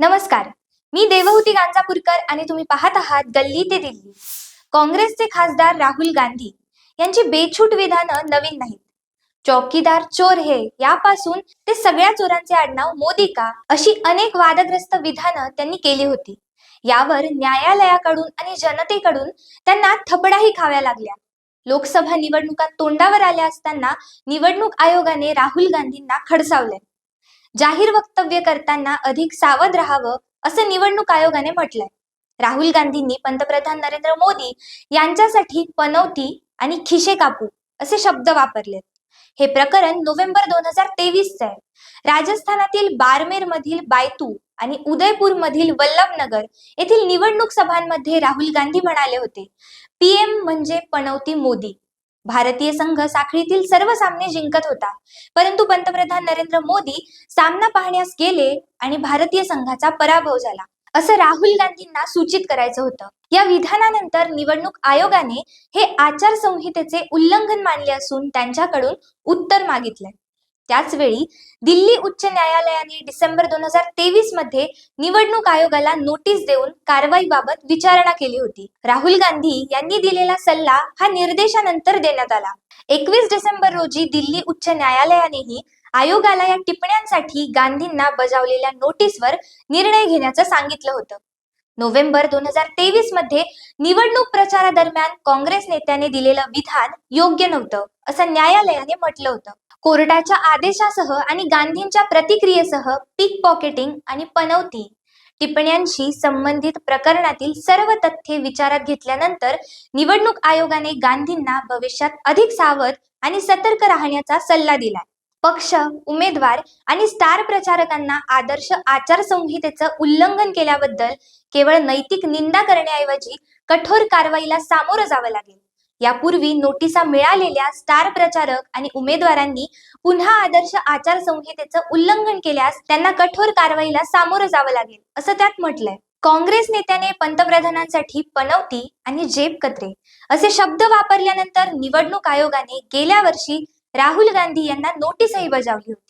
नमस्कार. मी देवहूती गांजापूरकर आणि तुम्ही पाहत आहात गल्ली ते दिल्ली. काँग्रेसचे खासदार राहुल गांधी यांची बेछूट विधानं नवीन नाहीत. चौकीदार चोर हे यापासून ते सगळ्या चोरांचे आडनाव मोदी का अशी अनेक वादग्रस्त विधानं त्यांनी केली होती. यावर न्यायालयाकडून आणि जनतेकडून त्यांना थपडाही खाव्या लागल्या. लोकसभा निवडणुका तोंडावर आल्या असताना निवडणूक आयोगाने राहुल गांधींना खडसावले जाहीर वक्तव्य करताना अधिक सावध राहावं असं निवडणूक आयोगाने म्हटलंय. राहुल गांधींनी पंतप्रधान नरेंद्र मोदी यांच्यासाठी पनवती आणि खिशे कापू असे शब्द वापरलेत. हे प्रकरण नोव्हेंबर दोन हजार तेवीसचं आहे. राजस्थानातील बारमेर मधील बायतू आणि उदयपूर मधील वल्लभनगर येथील निवडणूक सभांमध्ये राहुल गांधी म्हणाले होते पीएम म्हणजे पनवती मोदी. भारतीय संघ साखळीतील सर्व सामने जिंकत होता. परंतु पंतप्रधान नरेंद्र मोदी सामना पाहण्यास गेले आणि भारतीय संघाचा पराभव झाला. असं राहुल गांधींना सूचित करायचं होतं. या विधानानंतर निवडणूक आयोगाने हे आचारसंहितेचे उल्लंघन मानले असून त्यांच्याकडून उत्तर मागितलंय. त्याचवेळी दिल्ली उच्च न्यायालयाने डिसेंबर दोन हजार तेवीसमध्ये निवडणूक आयोगाला नोटीस देऊन कारवाईबाबत विचारणा केली होती. राहुल गांधी यांनी दिलेला सल्ला हा निर्देशानंतर देण्यात आला. एकवीस डिसेंबर रोजी दिल्ली उच्च न्यायालयानेही आयोगाला या टिप्पण्यांसाठी गांधींना बजावलेल्या नोटीसवर निर्णय घेण्याचं सांगितलं होतं. नोव्हेंबर दोन हजार तेवीसमध्ये निवडणूक प्रचारादरम्यान काँग्रेस नेत्याने दिलेलं विधान योग्य नव्हतं असं न्यायालयाने म्हटलं होतं. कोर्टाच्या आदेशासह आणि गांधींच्या प्रतिक्रियेसह पिक पॉकेटिंग आणि पनवती टिप्पण्यांशी संबंधित प्रकरणातील सर्व तथ्ये विचारात घेतल्यानंतर निवडणूक आयोगाने गांधींना भविष्यात अधिक सावध आणि सतर्क राहण्याचा सल्ला दिलाय. पक्ष उमेदवार आणि स्टार प्रचारकांना आदर्श आचारसंहितेचं उल्लंघन केल्याबद्दल केवळ नैतिक निंदा करण्याऐवजी कठोर कारवाईला सामोरं जावं लागेल. यापूर्वी नोटिसा मिळालेल्या स्टार प्रचारक आणि उमेदवारांनी पुन्हा आदर्श आचारसंहितेचं उल्लंघन केल्यास त्यांना कठोर कारवाईला सामोरं जावं लागेल असं त्यात म्हटलंय. काँग्रेस नेत्याने पंतप्रधानांसाठी पनवती आणि जेब कत्रे असे शब्द वापरल्यानंतर निवडणूक आयोगाने गेल्या वर्षी राहुल गांधी यांना नोटीसही बजावली होती